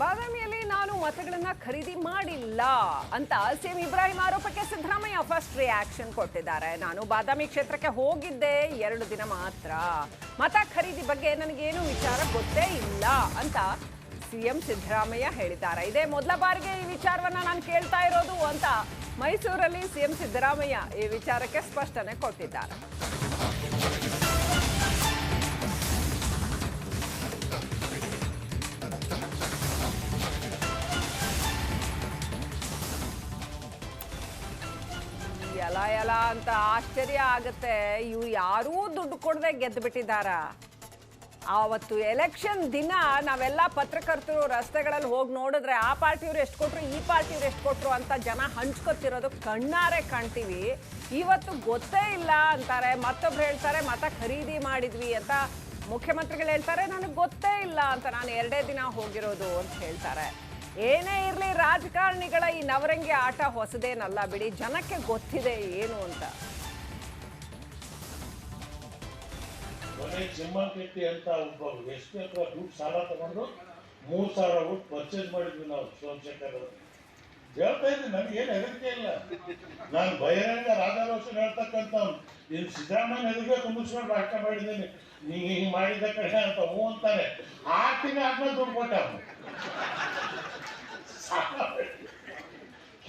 ಬಾದಾಮಿಯಲ್ಲಿ ನಾನು ಮತಗಳನ್ನ ಖರೀದಿ ಮಾಡಿಲ್ಲ ಅಂತ ಸಿಎಂ ಇಬ್ರಾಹಿಂ ಆರೋಪಕ್ಕೆ ಸಿದ್ದರಾಮಯ್ಯ ಫಸ್ಟ್ ರಿಯಾಕ್ಷನ್ ಕೊಟ್ಟಿದ್ದಾರೆ. ನಾನು ಬಾದಾಮಿ ಕ್ಷೇತ್ರಕ್ಕೆ ಹೋಗಿದ್ದೆ ಎರಡು ದಿನ ಮಾತ್ರ. ಮತ ಖರೀದಿ ಬಗ್ಗೆ ನನಗೇನು ವಿಚಾರ ಗೊತ್ತೇ ಇಲ್ಲ ಅಂತ ಸಿಎಂ ಸಿದ್ದರಾಮಯ್ಯ ಹೇಳಿದ್ದಾರೆ. ಇದೇ ಮೊದಲ ಬಾರಿಗೆ ಈ ವಿಚಾರವನ್ನ ನಾನು ಕೇಳ್ತಾ ಇರೋದು ಅಂತ ಮೈಸೂರಲ್ಲಿ ಸಿಎಂ ಸಿದ್ದರಾಮಯ್ಯ ಈ ವಿಚಾರಕ್ಕೆ ಸ್ಪಷ್ಟನೆ ಕೊಟ್ಟಿದ್ದಾರೆ. ಎಲ ಎಲ ಅಂತ ಆಶ್ಚರ್ಯ ಆಗುತ್ತೆ. ಇವು ಯಾರೂ ದುಡ್ಡು ಕೊಡದೆ ಗೆದ್ದು ಬಿಟ್ಟಿದ್ದಾರ? ಆವತ್ತು ಎಲೆಕ್ಷನ್ ದಿನ ನಾವೆಲ್ಲ ಪತ್ರಕರ್ತರು ರಸ್ತೆಗಳಲ್ಲಿ ಹೋಗಿ ನೋಡಿದ್ರೆ ಆ ಪಾರ್ಟಿಯವ್ರು ಎಷ್ಟು ಕೊಟ್ರು, ಈ ಪಾರ್ಟಿಯವ್ರು ಎಷ್ಟು ಕೊಟ್ರು ಅಂತ ಜನ ಹಂಚ್ಕೊತಿರೋದು ಕಣ್ಣಾರೆ ಕಾಣ್ತೀವಿ. ಇವತ್ತು ಗೊತ್ತೇ ಇಲ್ಲ ಅಂತಾರೆ. ಮತ್ತೊಬ್ರು ಹೇಳ್ತಾರೆ, ಮತ ಖರೀದಿ ಮಾಡಿದ್ವಿ ಅಂತ ಮುಖ್ಯಮಂತ್ರಿಗಳು ಹೇಳ್ತಾರೆ. ನನಗೆ ಗೊತ್ತೇ ಇಲ್ಲ ಅಂತ ನಾನು ಎರಡೇ ದಿನ ಹೋಗಿರೋದು ಅಂತ ಹೇಳ್ತಾರೆ. ಏನೇ ಇರಲಿ ರಾಜಕಾರಣಿಗಳ ಈ ನವರಂಗಿ ಆಟ ಹೊಸದೇನಲ್ಲ ಬಿಡಿ, ಜನಕ್ಕೆ ಗೊತ್ತಿದೆ ಏನು ಅಂತ. ಚಿಮ್ಮಂಕಟ್ಟಿ ಅಂತ ಒಬ್ಬ ಎಷ್ಟು ಸಾಲ ತಗೊಂಡು ಮೂರು ಸಾವಿರ ಪರ್ಚೇಸ್ ಮಾಡಿದ್ವಿ ನಾವು ಸೋಮಶೇಖರ್ ಹೇಳ್ತಾ ಇದ್ದೀನಿ ನನಗೇನು ಹೆದರಿಕೆ ಇಲ್ಲ. ನಾನು ಬಹಿರಂಗ ರಾಧಾರೋಷನ್ ಹೇಳ್ತಕ್ಕಂಥ ನೀನು ಸಿದ್ದರಾಮಯ್ಯ ಎದುರಿಗೆ ಕುಂದಿಸ್ಕೊಂಡು ರಾಷ್ಟ್ರ ಮಾಡಿದ್ದೀನಿ. ನೀ ಹಿಂಗೆ ಮಾಡಿದ್ದ ಕಡೆ ಅಂತ ಹ್ಞೂ ಅಂತಾನೆ. ಆ ತಿಂಗಳು ಆದ್ಮೇಲೆ ದುಡ್ಡು ಕೊಟ್ಟ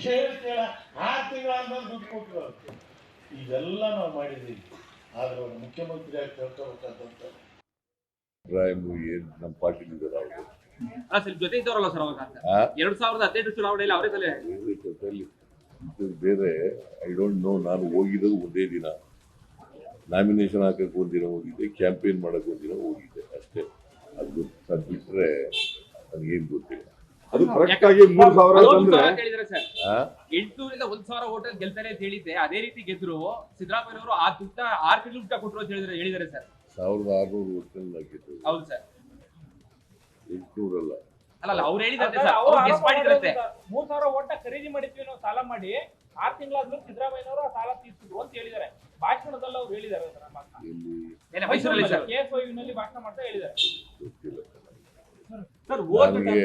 ಕೇಳ ಕೇಳ. ಕೇಳಿ. ಆರು ತಿಂಗಳಾದ್ಮೇಲೆ ದುಡ್ಡು ಕೊಟ್ಟರು. ಇದೆಲ್ಲ ನಾವು ಮಾಡಿದ್ದೀವಿ. ಆದ್ರೆ ಅವ್ರು ಮುಖ್ಯಮಂತ್ರಿ ಆಗಿ ತಿಳ್ಕೊಬೇಕಾದಂತ ಇಬ್ರಾಹಿಂ ಏನ್ ನಮ್ಮ ಪಾರ್ಟಿ ಲೀಡರ್ ಅವರು? ಜೊತೆ ಇದ್ದವರಲ್ಲ ಸರ್ ಅವಾಗ? ಎರಡ್ ಸಾವಿರದ ಹದಿನೆಂಟು ಚುನಾವಣೆಯಲ್ಲಿ ಅವರೇ ತಲೆ ಬೇರೆ ಐ ಡೋಂಟ್ ನೋ ನಾನು ಹೋಗಿರೋದು ಒಂದೇ ದಿನ. ನಾಮಿನೇಷನ್ ಹಾಕಕ್ಕೆ ಒಂದಿನ ಹೋಗಿದ್ದೆ ಕ್ಯಾಂಪೇನ್ ಮಾಡಕ್ಕೆ ಒಂದಿನ ಹೋಗಿದ್ದೆ ಅಷ್ಟೇ. ಅದು ಅದು ಬಿಟ್ಟರೆ ನನಗೇನು ಗೊತ್ತಿಲ್ಲ. ಅದು ಕರೆಕ್ಟ್ ಆಗಿ ಮೂರ್ ಸಾವಿರ? ಎಂಟುನೂರಿಂದ ಒಂದ್ ಸಾವಿರ ಹೋಟೆಲ್ ಗೆಲ್ತಾರೆ ಅಂತ ಹೇಳಿದ್ದೆ. ಅದೇ ರೀತಿ ಗೆದ್ರು. ಸಿದ್ದರಾಮಯ್ಯ ಅವರು ಆ ದುಡ್ಡ ಆರು ತಿಂಗಳು ದುಡ್ಡ ಕೊಟ್ಟರು ಅಂತ ಹೇಳಿದ್ರೆ ಹೇಳಿದ್ದಾರೆ ಸರ್. ಸಾವಿರದ ಆರ್ನೂರು ಹೋಟೆಲ್ ಹೌದು ಸರ್. ಎಂಟುನೂರಲ್ಲ ಅಲ್ಲ ಅಲ್ಲ ಅವ್ರು ಹೇಳಿದಂತೆ ಸರ್, ಸರ್ ಅವ್ರು ಅವ್ರು ಗೆಸ್ ಮಾಡಿದ್ರಂತೆ. ಮಾಡಿದ್ರು ಸರ್. ಮೂರ್ ಸಾವಿರ ಓಟ ಖರೀದಿ ಮಾಡಿದ್ವಿ ನಾವು ಸಾಲ ಮಾಡಿ ಆರ್ ತಿಂಗಳಾದ್ಮೇಲೆ ಸಿದ್ದರಾಮಯ್ಯನವರು ಆ ಸಾಲ ತೀರ್ಸಿದ್ರು ಅಂತ ಹೇಳಿದ್ದಾರೆ. ಭಾಷಣದಲ್ಲಿ ಅವ್ರು ಹೇಳಿದ್ದಾರೆ ಸರ್ ಮೈಸೂರಲ್ಲಿ ಸರ್. ನಲ್ಲಿ ಭಾಷಣ ಮಾಡ್ತಾ ಹೇಳಿದ್ದಾರೆ. ಸರ್ ನನಗೆ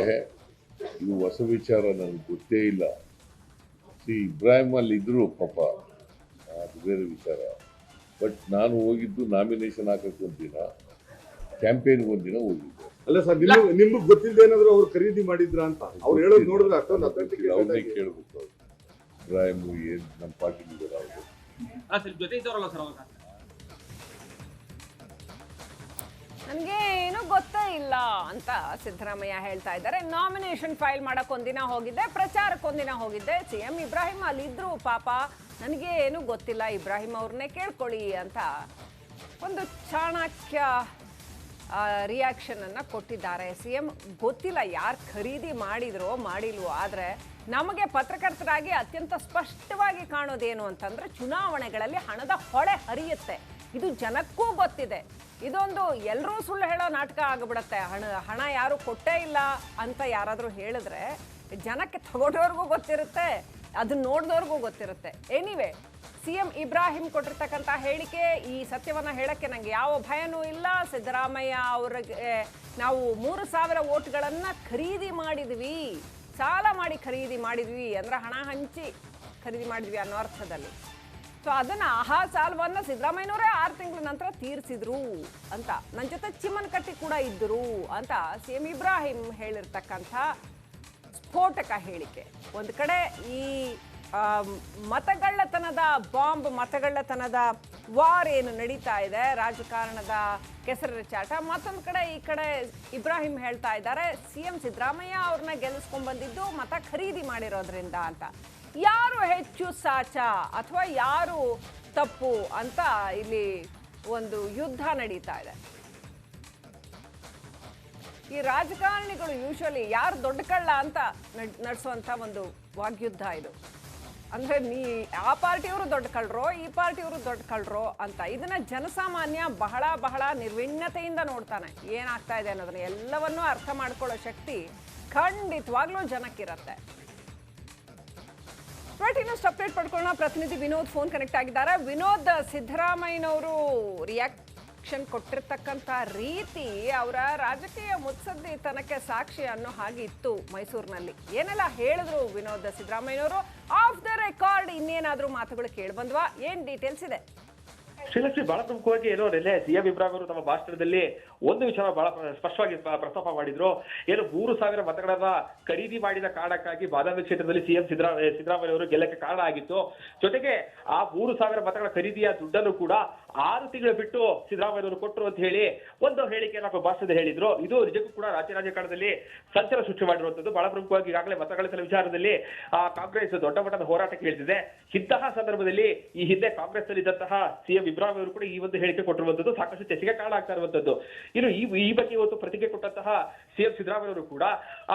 ಇದು ಹೊಸ ವಿಚಾರ ನನಗೆ ಗೊತ್ತೇ ಇಲ್ಲ. ಸಿ ಇಬ್ರಾಹಿಂ ಅಲ್ಲಿ ಇದ್ರು ಪಾಪ ಅದು ಬೇರೆ ವಿಚಾರ. ಬಟ್ ನಾನು ಹೋಗಿದ್ದು ನಾಮಿನೇಷನ್ ಹಾಕಕ್ಕೆ ಒಂದಿನ ಕ್ಯಾಂಪೇನ್ಗೆ ಒಂದಿನ ಹೋಗಿದ್ದೆ. ಅಲ್ಲ ಸರ್ ನಿಮ್ ನಿಮ್ಗೆ ಗೊತ್ತಿಲ್ಲದೆ ಏನಾದ್ರು ಅವ್ರು ಖರೀದಿ ಮಾಡಿದ್ರ ಅಂತ? ಅವ್ರು ಹೇಳೋದು ನೋಡಿದ್ರೆ ಅಷ್ಟೊಂದು ಅವ್ರನ್ನೇ ಕೇಳ್ಬೇಕು. ಏನ್ ನಮ್ಮ ಪಾರ್ಟಿ ಲೀಡರ್ ಅವರು ಅಲ್ಲ ಸರ್ ಜೊತೆ ಇದ್ದವರಲ್ಲ ಸರ್ ಅವಾಗ? ನನಗೆ ಏನೂ ಗೊತ್ತೇ ಇಲ್ಲ ಅಂತ ಸಿದ್ದರಾಮಯ್ಯ ಹೇಳ್ತಾ ಇದ್ದಾರೆ. ನಾಮಿನೇಷನ್ ಫೈಲ್ ಮಾಡಕ್ ಒಂದಿನ ಹೋಗಿದ್ದೆ ಪ್ರಚಾರಕ್ಕೊಂದಿನ ಹೋಗಿದ್ದೆ ಸಿ ಎಂ ಇಬ್ರಾಹಿಂ ಅಲ್ಲಿದ್ರು ಪಾಪ. ನನಗೆ ಏನೂ ಗೊತ್ತಿಲ್ಲ ಇಬ್ರಾಹಿಂ ಅವ್ರನ್ನೇ ಕೇಳ್ಕೊಳ್ಳಿ ಅಂತ ಒಂದು ಚಾಣಕ್ಯ ರಿಯಾಕ್ಷನ್ ಅನ್ನ ಕೊಟ್ಟಿದ್ದಾರೆ. ಸಿ ಎಂ ಗೊತ್ತಿಲ್ಲ ಯಾರು ಖರೀದಿ ಮಾಡಿದ್ರೋ, ಮಾಡಿಲ್ವೋ, ಆದರೆ ನಮಗೆ ಪತ್ರಕರ್ತರಾಗಿ ಅತ್ಯಂತ ಸ್ಪಷ್ಟವಾಗಿ ಕಾಣೋದೇನು ಅಂತಂದ್ರೆ ಚುನಾವಣೆಗಳಲ್ಲಿ ಹಣದ ಹೊಳೆ ಹರಿಯುತ್ತೆ. ಇದು ಜನಕ್ಕೂ ಗೊತ್ತಿದೆ. ಇದೊಂದು ಎಲ್ಲರೂ ಸುಳ್ಳು ಹೇಳೋ ನಾಟಕ ಆಗಿಬಿಡತ್ತೆ. ಹಣ ಹಣ ಯಾರು ಕೊಟ್ಟೇ ಇಲ್ಲ ಅಂತ ಯಾರಾದರೂ ಹೇಳಿದ್ರೆ ಜನಕ್ಕೆ ತಗೊಂಡವ್ರಿಗೂ ಗೊತ್ತಿರುತ್ತೆ, ಅದನ್ನ ನೋಡಿದವ್ರಿಗೂ ಗೊತ್ತಿರುತ್ತೆ. ಎನಿವೆ ಸಿ ಎಂ ಇಬ್ರಾಹಿಂ ಕೊಟ್ಟಿರ್ತಕ್ಕಂಥ ಹೇಳಿಕೆ, ಈ ಸತ್ಯವನ್ನು ಹೇಳಕ್ಕೆ ನನಗೆ ಯಾವ ಭಯನೂ ಇಲ್ಲ. ಸಿದ್ದರಾಮಯ್ಯ ಅವರಿಗೆ ನಾವು ಮೂರು ಸಾವಿರ ಓಟ್ಗಳನ್ನು ಖರೀದಿ ಮಾಡಿದ್ವಿ. ಸಾಲ ಮಾಡಿ ಖರೀದಿ ಮಾಡಿದ್ವಿ ಅಂದ್ರೆ ಹಣ ಹಂಚಿ ಖರೀದಿ ಮಾಡಿದ್ವಿ ಅನ್ನೋ ಅರ್ಥದಲ್ಲಿ. ಸೊ ಅದನ್ನು ಆಹಾ ಸಾಲವನ್ನು ಸಿದ್ದರಾಮಯ್ಯನವರೇ ಆರು ತಿಂಗಳ ನಂತರ ತೀರಿಸಿದ್ರು ಅಂತ. ನನ್ನ ಜೊತೆ ಚಿಮ್ಮನಕಟ್ಟಿ ಕೂಡ ಇದ್ದರು ಅಂತ ಸಿ ಎಂ ಇಬ್ರಾಹಿಂ ಹೇಳಿರ್ತಕ್ಕಂಥ ಸ್ಫೋಟಕ ಹೇಳಿಕೆ. ಒಂದು ಕಡೆ ಈ ಮತಗಳ್ಳತನದ ಬಾಂಬ್, ಮತಗಳ್ಳತನದ ವಾರ್ ಏನು ನಡೀತಾ ಇದೆ? ರಾಜಕಾರಣದ ಕೆಸರ ಚಾಟ. ಮತ್ತೊಂದು ಕಡೆ ಈ ಕಡೆ ಇಬ್ರಾಹಿಂ ಹೇಳ್ತಾ ಇದ್ದಾರೆ ಸಿ ಎಂ ಸಿದ್ದರಾಮಯ್ಯ ಅವ್ರನ್ನ ಗೆಲ್ಲಿಸ್ಕೊಂಡ್ ಬಂದಿದ್ದು ಮತ ಖರೀದಿ ಮಾಡಿರೋದ್ರಿಂದ ಅಂತ. ಯಾರು ಹೆಚ್ಚು ಸಾಚ ಅಥವಾ ಯಾರು ತಪ್ಪು ಅಂತ ಇಲ್ಲಿ ಒಂದು ಯುದ್ಧ ನಡೀತಾ ಇದೆ. ಈ ರಾಜಕಾರಣಿಗಳು ಯೂಶಲಿ ಯಾರು ದೊಡ್ಡ ಕಳ್ಳ ಅಂತ ನಡ್- ನಡೆಸುವಂತ ಒಂದು ವಾಗ್ಯುದ್ಧ ಇದು. ಅಂದ್ರೆ ನೀ ಆ ಪಾರ್ಟಿಯವರು ದೊಡ್ಡ ಕಳ್ರೋ, ಈ ಪಾರ್ಟಿಯವರು ದೊಡ್ಡ ಕಳ್ರೋ ಅಂತ ಇದನ್ನ ಜನಸಾಮಾನ್ಯ ಬಹಳ ಬಹಳ ನಿರ್ವಿಣ್ಯತೆಯಿಂದ ನೋಡ್ತಾನೆ. ಏನಾಗ್ತಾ ಇದೆ ಅನ್ನೋದನ್ನ ಎಲ್ಲವನ್ನೂ ಅರ್ಥ ಮಾಡ್ಕೊಳ್ಳೋ ಶಕ್ತಿ ಖಂಡಿತವಾಗ್ಲೂ ಜನಕ್ಕಿರತ್ತೆ. ಬಟ್ ಇನ್ನಷ್ಟು ಅಪ್ಡೇಟ್ ಪಡ್ಕೊಳ್ಳೋಣ. ಪ್ರತಿನಿಧಿ ವಿನೋದ್ ಫೋನ್ ಕನೆಕ್ಟ್ ಆಗಿದ್ದಾರೆ. ವಿನೋದ್ ಸಿದ್ದರಾಮಯ್ಯನವರು ರಿಯಾಕ್ಟ್ ಇಂಜೆಕ್ಷನ್ ಕೊಟ್ಟಿರ್ತಕ್ಕಂಥ ರೀತಿ ಅವರ ರಾಜಕೀಯ ಮುತ್ಸದ್ದಿತನಕ್ಕೆ ಸಾಕ್ಷಿ ಅನ್ನೋ ಹಾಗೆ ಇತ್ತು ಮೈಸೂರಿನಲ್ಲಿ. ಏನೆಲ್ಲ ಹೇಳಿದ್ರು ವಿನೋದ್ ಸಿದ್ದರಾಮಯ್ಯನವರು? ಆಫ್ ದ ರೆಕಾರ್ಡ್ ಇನ್ನೇನಾದ್ರೂ ಮಾತುಗಳು ಕೇಳಿಬಂದ್ವಾ? ಏನು ಡೀಟೇಲ್ಸ್ ಇದೆ? ಶ್ರೀಲಕ್ಷ್ಮಿ ಬಹಳ ಪ್ರಮುಖವಾಗಿ ಏನು ನೆಲೆ ಸಿಎಂ ಇಬ್ರಾಹಿಂ ಅವರು ತಮ್ಮ ಭಾಷಣದಲ್ಲಿ ಒಂದು ವಿಚಾರ ಬಹಳ ಸ್ಪಷ್ಟವಾಗಿ ಪ್ರ- ಪ್ರಸ್ತಾಪ ಮಾಡಿದ್ರು. ಏನು ಮೂರು ಸಾವಿರ ಮತಗಳನ್ನ ಖರೀದಿ ಮಾಡಿದ ಕಾರಣಕ್ಕಾಗಿ ಬಾದಾಮಿ ಕ್ಷೇತ್ರದಲ್ಲಿ ಸಿಎಂ ಸಿದ್ದರಾಮಯ್ಯ ಸಿದ್ದರಾಮಯ್ಯ ಅವರು ಗೆಲ್ಲಕ್ಕೆ ಕಾರಣ ಆಗಿತ್ತು. ಜೊತೆಗೆ ಆ ಮೂರು ಸಾವಿರ ಮತಗಳ ಖರೀದಿಯ ದುಡ್ಡನ್ನು ಕೂಡ ಆರು ತಿಂಗಳು ಬಿಟ್ಟು ಸಿದ್ದರಾಮಯ್ಯ ಅವರು ಕೊಟ್ಟರು ಅಂತ ಹೇಳಿ ಒಂದು ಹೇಳಿಕೆ ನಾವು ಭಾಷೆ ಹೇಳಿದ್ರು. ಇದು ನಿಜಕ್ಕೂ ಕೂಡ ರಾಜ್ಯ ರಾಜಕಾರಣದಲ್ಲಿ ಸಂಚಲನ ಸೃಷ್ಟಿ ಮಾಡಿರುವಂತದ್ದು ಬಹಳ ಪ್ರಮುಖವಾಗಿ ಈಗಾಗಲೇ ಮತಗಳಿಸಿದ ವಿಚಾರದಲ್ಲಿ, ಆ, ಕಾಂಗ್ರೆಸ್ ದೊಡ್ಡ ಮಟ್ಟದ ಹೋರಾಟಕ್ಕೆ ಇಳಿದಿದೆ. ಇಂತಹ ಸಂದರ್ಭದಲ್ಲಿ ಈ ಹಿಂದೆ ಕಾಂಗ್ರೆಸ್ ನಲ್ಲಿದ್ದಂತಹ ಸಿಎಂ ಇಬ್ರಾಹಿಂ ಅವರು ಕೂಡ ಈ ಒಂದು ಹೇಳಿಕೆ ಕೊಟ್ಟಿರುವಂತದ್ದು ಸಾಕಷ್ಟು ಚರ್ಚೆಗೆ ಕಾರಣ ಆಗ್ತಾ ಇರುವಂತದ್ದು ಇನ್ನು ಈ ಈ ಬಗ್ಗೆ ಇವತ್ತು ಪ್ರತಿಕ್ರಿಯೆ ಕೊಟ್ಟಂತಹ ಸಿಎಂ ಎಂ ಸಿದ್ದರಾಮಯ್ಯವರು ಕೂಡ,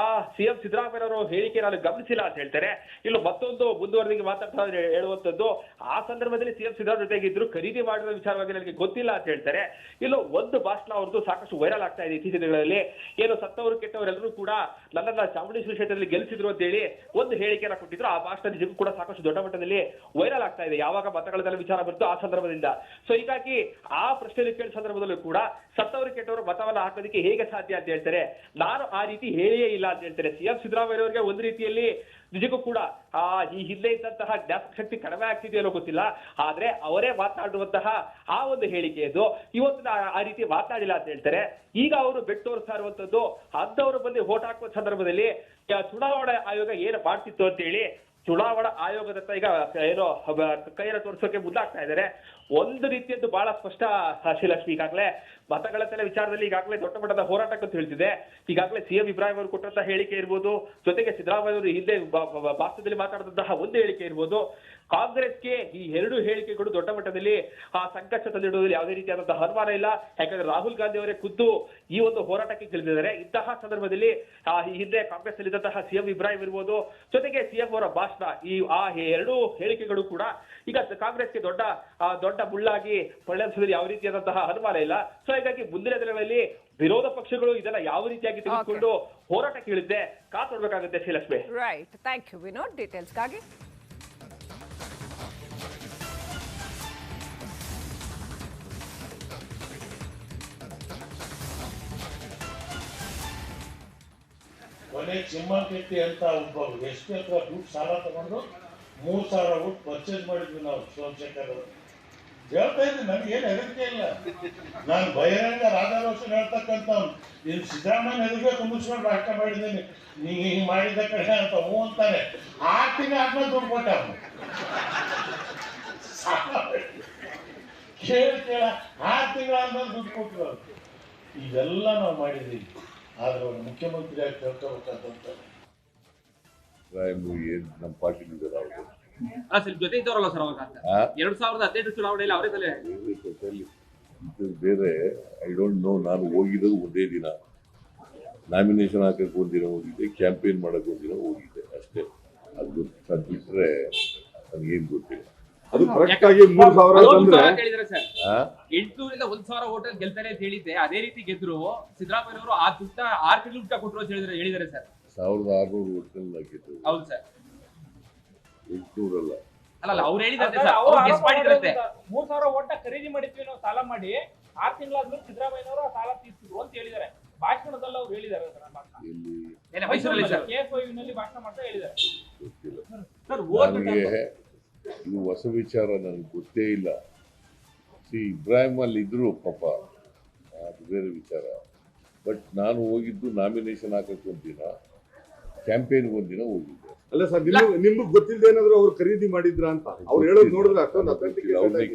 ಆ ಸಿ ಎಂ ಸಿದ್ದರಾಮಯ್ಯವರ ಹೇಳಿಕೆ ನಾನು ಗಮನಿಸಿಲ್ಲ ಅಂತ ಹೇಳ್ತಾರೆ ಇಲ್ಲಿ ಮತ್ತೊಂದು ಮುಂದುವರೆದಿಗೆ ಮಾತಾಡ್ತಾ ಹೇಳುವಂಥದ್ದು, ಆ ಸಂದರ್ಭದಲ್ಲಿ ಸಿ ಎಂ ಸಿದ್ದರಾಮಯ್ಯ ಜೊತೆಗೆ ಇದ್ರು ಖರೀದಿ ಮಾಡಿದ ವಿಚಾರವಾಗಿ ನನಗೆ ಗೊತ್ತಿಲ್ಲ ಅಂತ ಹೇಳ್ತಾರೆ. ಇಲ್ಲಿ ಒಂದು ಭಾಷಣ ಅವ್ರದ್ದು ಸಾಕಷ್ಟು ವೈರಲ್ ಆಗ್ತಾ ಇದೆ ಇತ್ತೀಚಿನ ದಿನಗಳಲ್ಲಿ. ಏನು ಸತ್ತವರು ಕೆಟ್ಟವರೆಲ್ಲರೂ ಕೂಡ ನನ್ನನ್ನ ಚಾಮುಂಡೇಶ್ವರಿ ಕ್ಷೇತ್ರದಲ್ಲಿ ಗೆಲ್ಲಿಸಿದ್ರು ಅಂತ ಹೇಳಿ ಒಂದು ಹೇಳಿಕೆಯನ್ನು ಕೊಟ್ಟಿದ್ರು. ಆ ಭಾಷಣ ನಿಜಕ್ಕೂ ಕೂಡ ಸಾಕಷ್ಟು ದೊಡ್ಡ ಮಟ್ಟದಲ್ಲಿ ವೈರಲ್ ಆಗ್ತಾ ಇದೆ. ಯಾವಾಗ ಮತಗಳದಲ್ಲಿ ವಿಚಾರ ಬರುತ್ತೋ ಆ ಸಂದರ್ಭದಿಂದ. ಸೊ ಹೀಗಾಗಿ ಆ ಪ್ರಶ್ನೆ ಕೇಳಿದ ಸಂದರ್ಭದಲ್ಲೂ ಕೂಡ ಸತ್ತವರು ಕೆಟ್ಟವರು ಮತವನ್ನ ಹಾಕೋದಕ್ಕೆ ಹೇಗೆ ಸಾಧ್ಯ ಅಂತ ಹೇಳ್ತಾರೆ, ನಾನು ಆ ರೀತಿ ಹೇಳಿಯೇ ಇಲ್ಲ ಅಂತ ಹೇಳ್ತಾರೆ. ಸಿಎಂ ಸಿದ್ದರಾಮಯ್ಯ ಅವರಿಗೆ ಒಂದು ರೀತಿಯಲ್ಲಿ ನಿಜಕ್ಕೂ ಕೂಡ, ಆ, ಈ ಹಿಂದೆ ಇದ್ದಂತಹ ಜ್ಞಾಪಕ ಶಕ್ತಿ ಕಡಿಮೆ ಆಗ್ತಿದೆಯೋ ಅನ್ನೋ ಗೊತ್ತಿಲ್ಲ. ಆದ್ರೆ ಅವರೇ ಮಾತನಾಡುವಂತಹ ಆ ಒಂದು ಹೇಳಿಕೆಯದು ಇವತ್ತು ಆ ರೀತಿ ಮಾತನಾಡಿಲ್ಲ ಅಂತ ಹೇಳ್ತಾರೆ. ಈಗ ಅವರು ಬೆಟ್ಟು ತೋರಿಸ್ತಾ ಇರುವಂತದ್ದು, ಅಂಥವ್ರು ಬಂದು ವೋಟ್ ಹಾಕುವ ಸಂದರ್ಭದಲ್ಲಿ ಚುನಾವಣಾ ಆಯೋಗ ಏನು ಮಾಡ್ತಿತ್ತು ಅಂತ ಚುನಾವಣಾ ಆಯೋಗದತ್ತ ಈಗ ಏನೋ ಕೈಯನ್ನು ತೋರಿಸೋಕೆ ಮುಂದಾಗ್ತಾ ಇದ್ದಾರೆ ಒಂದು ರೀತಿಯದ್ದು ಬಹಳ ಸ್ಪಷ್ಟ ಶ್ರೀಲಕ್ಷ್ಮಿ ಈಗಾಗಲೇ ಮತಗಳ ವಿಚಾರದಲ್ಲಿ ಈಗಾಗಲೇ ದೊಡ್ಡ ಮಟ್ಟದ ಹೋರಾಟಕ್ಕೆ ಅಂತ ಹೇಳ್ತಿದೆ. ಈಗಾಗಲೇ ಸಿಎಂ ಇಬ್ರಾಹಿಂ ಅವರು ಕೊಟ್ಟಂತಹ ಹೇಳಿಕೆ ಇರ್ಬೋದು, ಜೊತೆಗೆ ಸಿದ್ದರಾಮಯ್ಯ ಅವರು ಹಿಂದೆ ಭಾರತದಲ್ಲಿ ಮಾತಾಡಿದಂತಹ ಒಂದು ಹೇಳಿಕೆ ಇರ್ಬೋದು. ಕಾಂಗ್ರೆಸ್ಗೆ ಈ ಎರಡು ಹೇಳಿಕೆಗಳು ದೊಡ್ಡ ಮಟ್ಟದಲ್ಲಿ ಆ ಸಂಕಷ್ಟ ತಂದಿಡುವುದರಲ್ಲಿ ಯಾವುದೇ ರೀತಿಯಾದಂತಹ ಅನುಮಾನ ಇಲ್ಲ. ಯಾಕಂದ್ರೆ ರಾಹುಲ್ ಗಾಂಧಿ ಅವರೇ ಖುದ್ದು ಈ ಒಂದು ಹೋರಾಟಕ್ಕೆ ತಿಳಿದಿದ್ದಾರೆ ಇಂತಹ ಸಂದರ್ಭದಲ್ಲಿ ಆ ಈ ಹಿಂದೆ ಕಾಂಗ್ರೆಸ್ ಅಲ್ಲಿದ್ದಂತಹ ಸಿಎಂ ಇಬ್ರಾಹಿಂ ಇರ್ಬೋದು ಜೊತೆಗೆ ಸಿಎಂ ಅವರ ಭಾಷಣ ಈ ಆ ಎರಡು ಹೇಳಿಕೆಗಳು ಕೂಡ ಈಗ ಕಾಂಗ್ರೆಸ್ಗೆ ದೊಡ್ಡ ದೊಡ್ಡ ಮುಳ್ಳಾಗಿ ಪರಿಣಮಿಸಿದ್ರೆ ಯಾವ ರೀತಿಯಾದಂತಹ ಅನುಮಾನ ಇಲ್ಲ. ಸೊ ಹೀಗಾಗಿ ಮುಂದಿನ ದಿನಗಳಲ್ಲಿ ವಿರೋಧ ಪಕ್ಷಗಳು ಇದನ್ನ ಯಾವ ರೀತಿಯಾಗಿ ತೆಗೆದುಕೊಂಡು ಹೋರಾಟಕ್ಕೆ ಇಳಿದ್ದೆ ಕಾತೊಡ್ಬೇಕಾಗುತ್ತೆ Srilakshmi. Right thank you Vinod ಡೀಟೇಲ್ಸ್ಗಾಗಿ ಕೊನೆ ಚಿಮ್ಮಂಕೆಟ್ಟಿ ಅಂತ ಒಬ್ಬ ವ್ಯಕ್ತಿ ಹತ್ರ ದುಡ್ಡು ಸಾಲ ತಗೊಂಡು ಮೂರು ಸಾವಿರ ಊಟ ಪರ್ಚೇಸ್ ಮಾಡಿದ್ವಿ ನಾವು, ಸೋಮಶೇಖರ್ ಅವರು. ಹೇಳ್ತಾ ಇದ್ದೀನಿ ನನಗೇನು ಹೆದರಿಕೆ ಇಲ್ಲ. ನಾನು ಬಹಿರಂಗ ರಾಧಾರೋಷನ್ ಹೇಳ್ತಕ್ಕಂಥ ಇನ್ನು ಸಿದ್ದರಾಮಯ್ಯ ಎದುರಿಗೆ ಮುಚ್ಕೊಂಡು ರಾಷ್ಟ್ರ ಮಾಡಿದ್ದೀನಿ. ನೀ ಹಿಂಗೆ ಮಾಡಿದ ಕಡೆ ಅಂತ ಹ್ಞೂ ಅಂತಾನೆ. ಆರು ತಿಂಗಳು ಆದ್ಮೇಲೆ ದುಡ್ಡು ಕೊಟ್ಟ ಕೇಳಿ ಕೇಳ, ಆರು ತಿಂಗಳಾದ್ಮೇಲೆ ದುಡ್ಡು ಕೊಟ್ಟರು ಇದೆಲ್ಲ ನಾವು ಮಾಡಿದ್ದೀವಿ ಆದ್ರೆ ಅವರು ಮುಖ್ಯಮಂತ್ರಿಯಾಗಿ ಏನ್ ನಮ್ಮ ಪಾರ್ಟಿ ಲೀಡರ್ ಅವರು? ಅಲ್ಲ ಸರ್ ಜೊತೆ ಇದ್ದವರಲ್ಲ ಸರ್ ಅವಾಗ? ಆ? ಎರಡ್ ಸಾವಿರದ ಹದಿನೆಂಟು ಚುನಾವಣೆಯಲ್ಲಿ ಅವರೇ ತಲೆ. ಬೇರೆ ಜೊತೆಲಿ ಇದು ಬೇರೆ ಐ ಡೋಂಟ್ ನೋ ನಾನು ಹೋಗಿರೋದು ಒಂದೇ ದಿನ. ನಾಮಿನೇಷನ್ ಹಾಕಕ್ಕೆ ಒಂದಿನ ಹೋಗಿದ್ದೆ ಕ್ಯಾಂಪೇನ್ ಮಾಡಕ್ಕೆ ಒಂದಿನ ಹೋಗಿದ್ದೆ ಅಷ್ಟೇ. ಅದು ಗೊತ್ತು ಅದು ಬಿಟ್ರೆ ನನಗೇನು ಗೊತ್ತಿಲ್ಲ. ಅದು ಕರೆಕ್ಟ್ ಆಗಿ ಮೂರು ಸಾವಿರ ಬಂದ್ರೆ ಸಾವಿರ ಅಂತ ಹೇಳಿದ್ರೆ ಸರ್ ಆ? ಎಂಟುನೂರಿಂದ ಒಂದ್ ಸಾವಿರ ಹೋಟೆಲ್ ಗೆಲ್ತಾರೆ ಅಂತ ಹೇಳಿದ್ದೆ. ಅದೇ ರೀತಿ ಗೆದ್ರು. ಸಿದ್ದರಾಮಯ್ಯ ಅವರು ಆ ದುಡ್ಡ ಆರ್ ತಿಂಗಳು ಊಟ ಕೊಟ್ಟರು ಅಂತ ಹೇಳಿದ್ರೆ ಹೇಳಿದ್ದಾರೆ ಸರ್. ಸಾವಿರದ ಆರ್ನೂರು ಹೋಟೆಲ್ ಹೌದು ಸರ್. ಎಂಟುನೂರಲ್ಲ? ಅಲ್ಲ ಅಲ್ಲ ಅವ್ರು ಹೇಳಿದಂತೆ ಸರ್, ಅವ್ರು ಅವ್ರು ಗೆಸ್ ಮಾಡಿದ್ರಂತೆ. ಮೂರ್ ಸಾವಿರ ಓಟ ಖರೀದಿ ಮಾಡಿದ್ವಿ ನಾವು ಸಾಲ ಮಾಡಿ ಆರ್ ತಿಂಗಳಾದ್ಮೇಲೆ ಸಿದ್ದರಾಮಯ್ಯನವರು ಆ ಸಾಲ ತೀರ್ಸಿದ್ರು ಅಂತ ಹೇಳಿದ್ದಾರೆ ಭಾಷಣದಲ್ಲಿ ಅವ್ರು ಹೇಳಿದ್ದಾರೆ ಸರ್ ಮೈಸೂರಲ್ಲಿ ಸರ್. KFOU ನಲ್ಲಿ ಭಾಷಣ ಮಾಡ್ತಾ ಹೇಳಿದ್ದಾರೆ ಗೊತ್ತಿಲ್ಲ. ಸರ್ ಇದು ಹೊಸ ವಿಚಾರ ನನಗೆ ಗೊತ್ತೇ ಇಲ್ಲ. ಇಬ್ರಾಹಿಂ ಅಲ್ಲಿ ಇದ್ರು ಪಾಪ ಅದು ಬೇರೆ ವಿಚಾರ. ಬಟ್ ನಾನು ಹೋಗಿದ್ದು ನಾಮಿನೇಷನ್ ಹಾಕಕ್ಕೆ ಒಂದಿನ ಕ್ಯಾಂಪೇನ್ಗೆ ಒಂದಿನ ಹೋಗಿದ್ದೆ. ಅಲ್ಲ ಸರ್ ನಿಮ್ಗೆ ಗೊತ್ತಿಲ್ಲದೆ ಏನಾದ್ರು ಅವ್ರು ಖರೀದಿ ಮಾಡಿದ್ರ ಅಂತ? ಅವ್ರು ಹೇಳೋದು ನೋಡಿದ್ರೆ ಅಷ್ಟೊಂದು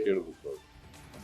ಕೇಳಬೇಕು